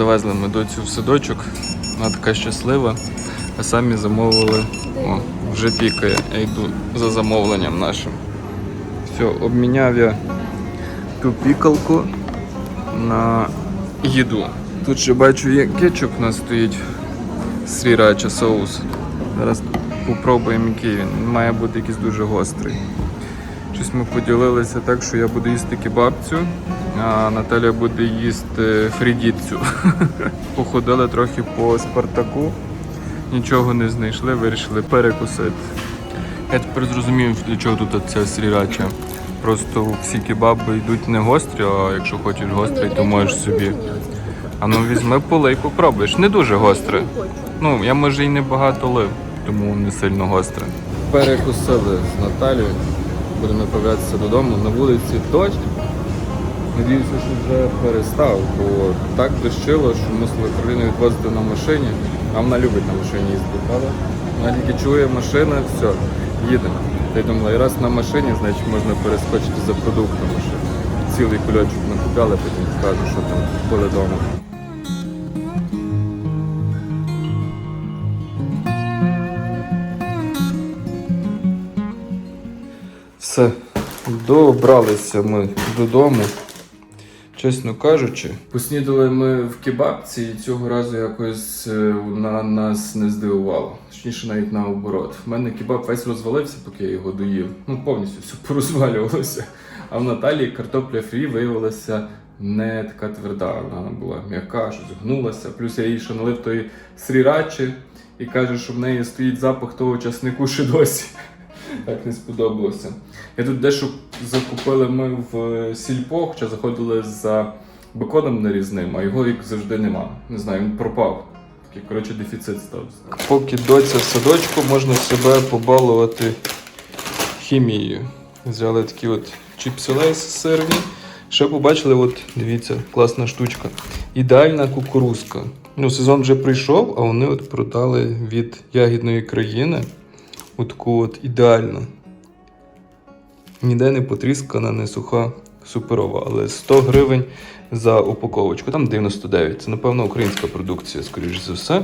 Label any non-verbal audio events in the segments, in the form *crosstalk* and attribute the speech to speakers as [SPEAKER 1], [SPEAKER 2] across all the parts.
[SPEAKER 1] Завезли ми доцю в садочок, вона така щаслива, а самі замовили. О, вже пікає. Я йду за замовленням нашим. Все, обміняв я ту пікалку на їду. Тут ще бачу, є кетчуп у нас стоїть срірача соус. Зараз попробуємо який він. Має бути якийсь дуже гострий. Щось ми поділилися так, що я буду їсти кебабцю, а Наталя буде їсти фрідітцю. *laughs* Походили трохи по Спартаку, нічого не знайшли, вирішили перекусити. Я тепер зрозумів, для чого тут ця срірача. Просто всі кебаби йдуть не гострі, а якщо хочеш гострий, то можеш собі. А ну візьми полий, попробуєш. Не дуже гостре. Ну, я може і не багато лив, тому не сильно гостре. Перекусили з Наталією. Будемо направлятися додому. На вулиці дощ. Надіюся, що вже перестав, бо так дощило, що мусили Кароліну відвозити на машині. А вона любить на машині їздити, правда? Вона тільки чує машина, все, їдемо. Й думала, і раз на машині, значить можна перескочити за продуктами. ще. Цілий кульочок накупляли, потім скажу, що там були вдома. Все, добралися ми додому. Чесно кажучи, поснідали ми в кебабці і цього разу якось е, на нас не здивувало. Точніше, навіть наоборот. В мене кебаб весь розвалився, поки я його доїв. Ну, повністю все *laughs* порозвалювалося. А в Наталії картопля фрі виявилася не така тверда. Вона була м'яка, щось гнулася. Плюс я їй ще налив тої срірачі і каже, що в неї стоїть запах того часнику ще досі. Так не сподобалося. Я тут дещо закупили ми в е, сільпо, хоча заходили за беконом нарізним, а його як завжди нема. Не знаю, він пропав. Такий, коротше, дефіцит стався. Поки доця в садочку, можна себе побалувати хімією. Взяли такі от чіпси лейс сирні. Ще побачили, от дивіться, класна штучка. Ідеальна кукурузка. Ну, сезон вже прийшов, а вони от продали від ягідної країни. Отаку от ідеальну. Ніде не потріскана, не суха, суперова. Але 100 гривень за упаковочку. Там 99. Це, напевно, українська продукція, скоріш за все.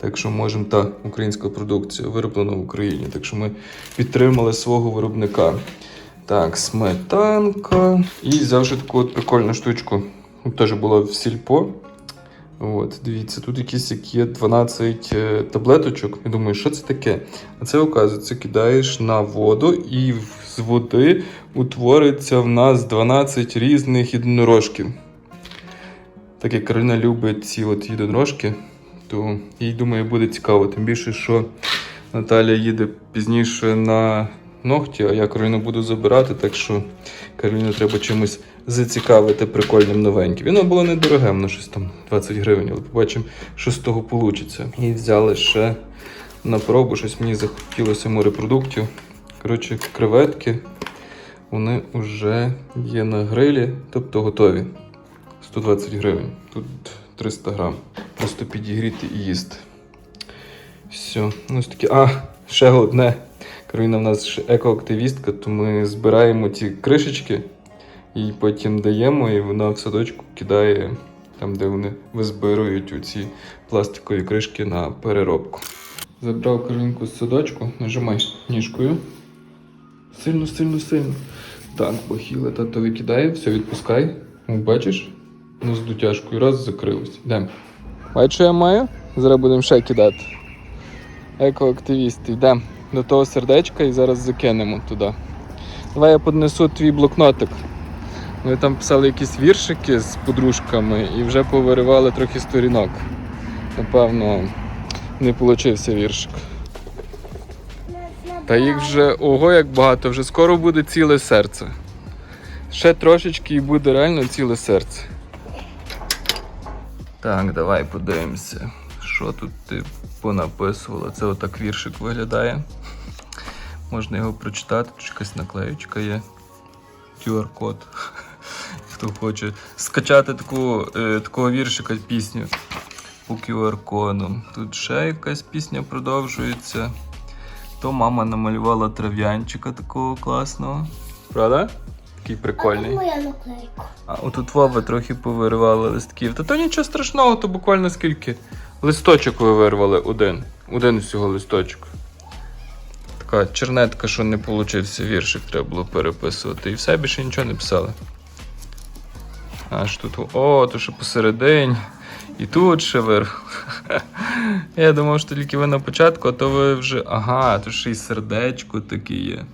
[SPEAKER 1] Так що можемо та українська продукція вироблена в Україні. Так що ми підтримали свого виробника. Так, сметанка. І ще таку от прикольну штучку. Теж була в сільпо. От, дивіться, тут якісь як є 12 е, таблеточок. Я думаю, що це таке? А це, оказується, кидаєш на воду, і з води утвориться в нас 12 різних єдинорожків. Так як Карина любить ці от єдинорожки, то їй думаю, буде цікаво. Тим більше, що Наталя їде пізніше на ногті, а я Кароліну буду забирати, так що Кароліну треба чимось зацікавити прикольним новеньким. Воно було недороге, воно щось там 20 гривень, але побачимо, що з того вийде. І взяли ще на пробу, щось мені захотілося морепродуктів. Коротше, креветки, вони вже є на грилі, тобто готові. 120 гривень. Тут 300 грам. Просто підігріти і їсти. Все, ну ось таке. А, ще одне. Кароліна в нас екоактивістка, то ми збираємо ці кришечки і потім даємо, і вона в садочку кидає там, де вони визбирують оці пластикові кришки на переробку. Забрав Каролінку з садочку, нажимай ніжкою. Сильно, сильно, сильно. Так, бахіле тато викидає, все, відпускай. Бачиш? Ну, з дотяжкою раз закрилось. Йдемо. Бачиш, що я маю? Зараз будемо ще кидати. Екоактивісти, йдемо до того сердечка і зараз закинемо туди. Давай я піднесу твій блокнотик. Ми там писали якісь віршики з подружками і вже повиривали трохи сторінок. Напевно, не получився віршик. Та їх вже ого як багато, вже скоро буде ціле серце. Ще трошечки і буде реально ціле серце. Так, давай подивимося, що тут ти понаписувала. Це отак віршик виглядає. Можна його прочитати, тут якась наклеючка є. QR-код. Хто хоче скачати таку, е, такого віршика пісню по QR-коду. Тут ще якась пісня продовжується. То мама намалювала трав'янчика такого класного. Правда? Такий
[SPEAKER 2] А
[SPEAKER 1] прикольний.
[SPEAKER 2] моя наклейка.
[SPEAKER 1] А отут Вова трохи повиривали листків. Та то нічого страшного, то буквально скільки. Листочок ви вирвали один. Один всього листочок. Така чернетка, що не получився віршик, треба було переписувати. І все більше нічого не писали. Аж тут. О, то що посередині. І тут ще вирвали. *laughs* Я думав, що тільки ви на початку, а то ви вже. Ага, то ще й сердечко таке є.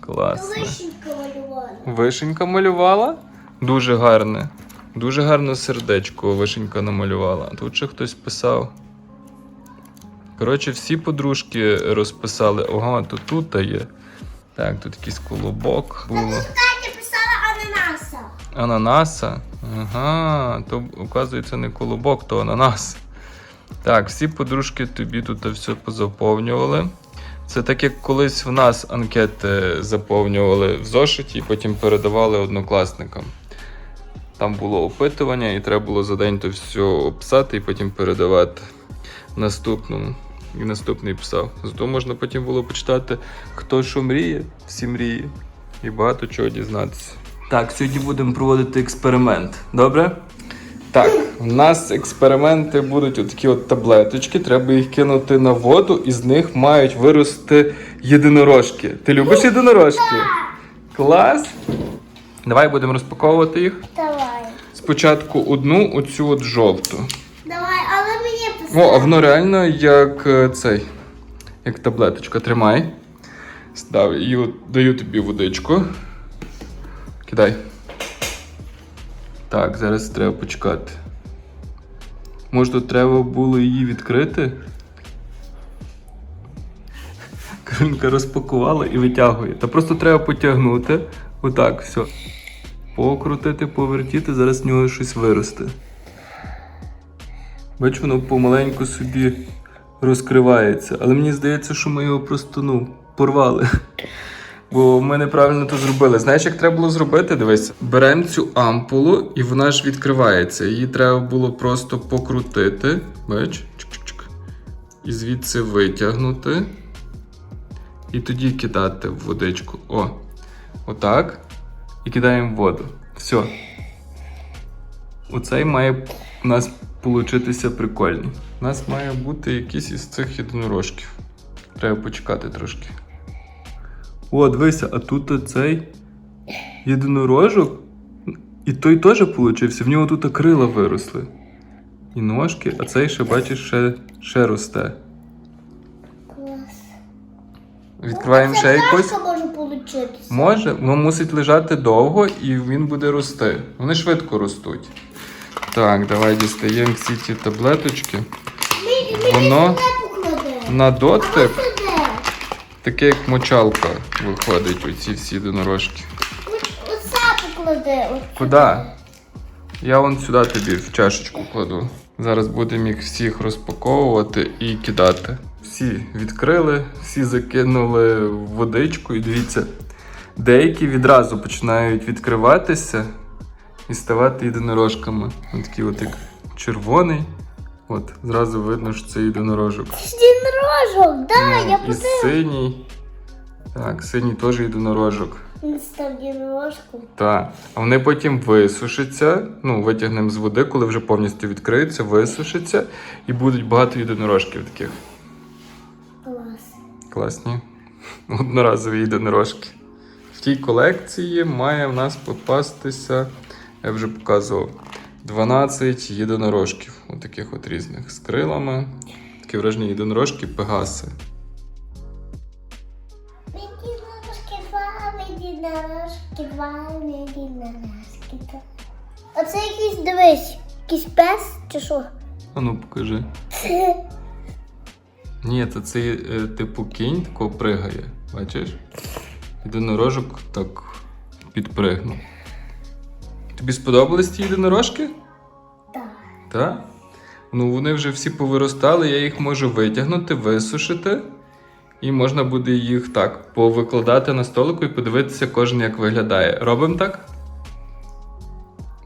[SPEAKER 1] Класно.
[SPEAKER 2] Вишенька малювала.
[SPEAKER 1] Вишенька малювала? Дуже гарне. Дуже гарне сердечко вишенька намалювала. Тут ще хтось писав. Коротше, всі подружки розписали. Ага, то тут є. Так, тут якийсь колобок було.
[SPEAKER 2] Катя писала ананаса.
[SPEAKER 1] Ананаса. Ага, то, оказується, не колобок, то ананас. Так, всі подружки тобі тут все позаповнювали. Це так, як колись в нас анкети заповнювали в зошиті і потім передавали однокласникам. Там було опитування, і треба було за день то все описати і потім передавати наступному. І наступний писав. Зато можна потім було почитати, хто що мріє, всі мрії, і багато чого дізнатися. Так, сьогодні будемо проводити експеримент. Добре? Так, у нас експерименти будуть отакі от таблеточки. Треба їх кинути на воду, і з них мають вирости єдинорожки. Ти любиш єдинорожки? Клас! Давай будемо розпаковувати їх.
[SPEAKER 2] Давай.
[SPEAKER 1] Спочатку одну, оцю от жовту. О, а воно реально як е, цей, як таблеточка. Тримай. Став, і даю тобі водичку. Кидай. Так, зараз треба почекати. Може, треба було її відкрити? Каринка розпакувала і витягує. Та просто треба потягнути. Отак, все. Покрутити, повертіти, зараз в нього щось виросте. Бач, воно помаленьку собі розкривається. Але мені здається, що ми його просто ну, порвали. Бо ми неправильно то зробили. Знаєш, як треба було зробити? Дивись, беремо цю ампулу, і вона ж відкривається. Її треба було просто покрутити. Бач. І звідси витягнути. І тоді кидати в водичку. О. Отак. І кидаємо воду. Все. Оцей має у нас получитися прикольний. У нас має бути якийсь із цих єдинорожків. Треба почекати трошки. О, дивися, а тут цей єдинорожок. І той теж получився. В нього тут крила виросли. І ножки, а цей ще, бачиш, ще, ще росте.
[SPEAKER 2] Клас.
[SPEAKER 1] Відкриваємо ще
[SPEAKER 2] Це
[SPEAKER 1] якось.
[SPEAKER 2] може получитися.
[SPEAKER 1] Може, воно мусить лежати довго і він буде рости. Вони швидко ростуть. Так, давай дістаємо всі ті таблеточки. Воно на дотик, таке як мочалка виходить, оці всі донорожки. Куди? Я вон сюди тобі в чашечку кладу. Зараз будемо їх всіх розпаковувати і кидати. Всі відкрили, всі закинули в водичку і дивіться, деякі відразу починають відкриватися і ставати єдинорожками. Ось такий от як червоний. От, зразу видно, що це єдинорожок.
[SPEAKER 2] Єдинорожок, да,
[SPEAKER 1] Ну,
[SPEAKER 2] я
[SPEAKER 1] і
[SPEAKER 2] подивилася.
[SPEAKER 1] синій. Так, синій теж єдинорожок.
[SPEAKER 2] Він став єдинорожком.
[SPEAKER 1] Так. А вони потім висушаться. Ну, витягнемо з води, коли вже повністю відкриються, висушаться і будуть багато єдинорожків таких.
[SPEAKER 2] Клас.
[SPEAKER 1] Класні. Одноразові єдинорожки. В тій колекції має в нас попастися, я вже показував, 12 єдинорожків. Отаких от різних з крилами. Такі вражені єдинорожки Пегаси.
[SPEAKER 2] Єдинорожки два, єдинорожки два, єдинорожки. А це якийсь, дивись, якийсь пес чи що?
[SPEAKER 1] А ну покажи. *laughs* Ні, це е, типу кінь тако пригає, бачиш? Єдинорожок так підпригнув. Тобі сподобались ті єдинорожки?
[SPEAKER 2] Так.
[SPEAKER 1] Так? Ну вони вже всі повиростали, я їх можу витягнути, висушити. І можна буде їх так повикладати на столику і подивитися кожен як виглядає. Робимо так?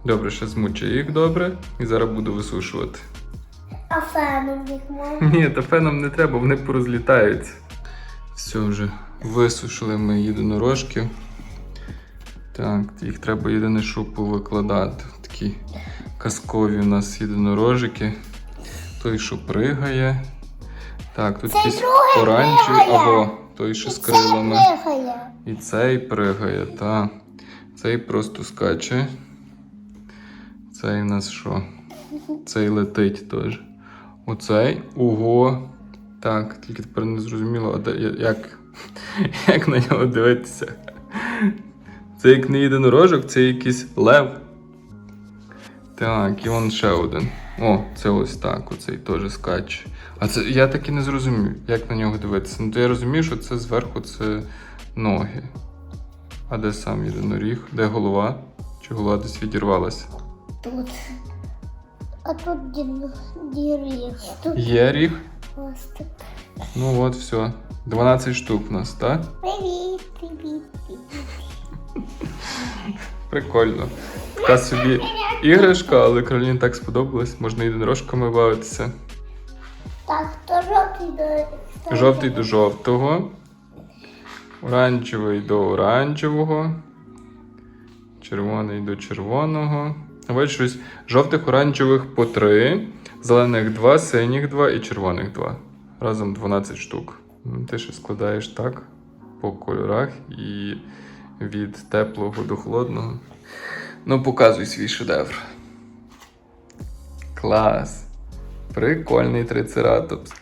[SPEAKER 1] Добре, ще змучаю їх добре і зараз буду висушувати.
[SPEAKER 2] А феном їх можна?
[SPEAKER 1] Ні, та феном не треба, вони порозлітаються. Все вже висушили ми єдинорожки. Так, їх треба єдине, що повикладати. Такі казкові у нас єдинорожики. Той, що пригає. Так, тут
[SPEAKER 2] другий
[SPEAKER 1] оранжевий, або той, що з крилами. І цей пригає, та. Цей просто скаче. Цей у нас що? Цей летить теж. Оцей. Ого. Так, тільки тепер не зрозуміло, як, *laughs* як на нього дивитися. Це як не єдинорожок, це якийсь лев. Так, і вон ще один. О, це ось так, оцей теж скаче. А це я так і не зрозумів, як на нього дивитися. Ну то я розумію, що це зверху це ноги. А де сам єдиноріг? Де голова? Чи голова десь відірвалася?
[SPEAKER 2] Тут. А тут дір- дір'я. Тут
[SPEAKER 1] Є ріг?
[SPEAKER 2] хвостик.
[SPEAKER 1] Ну от, все. 12 штук у нас, так?
[SPEAKER 2] Привіт, привіт, привіт.
[SPEAKER 1] Прикольно. Така собі іграшка, але Кароліні так сподобалось. Можна єдинорожками бавитися.
[SPEAKER 2] Так, то жовтий до
[SPEAKER 1] Жовтий до жовтого. Оранжевий до оранжевого. Червоний до червоного. Бачиш, щось жовтих, оранжевих по 3, зелених 2, синіх 2 і червоних 2. Разом 12 штук. Ти ще складаєш так по кольорах і від теплого до холодного. Ну, показуй свій шедевр. Клас! Прикольний трицератопс.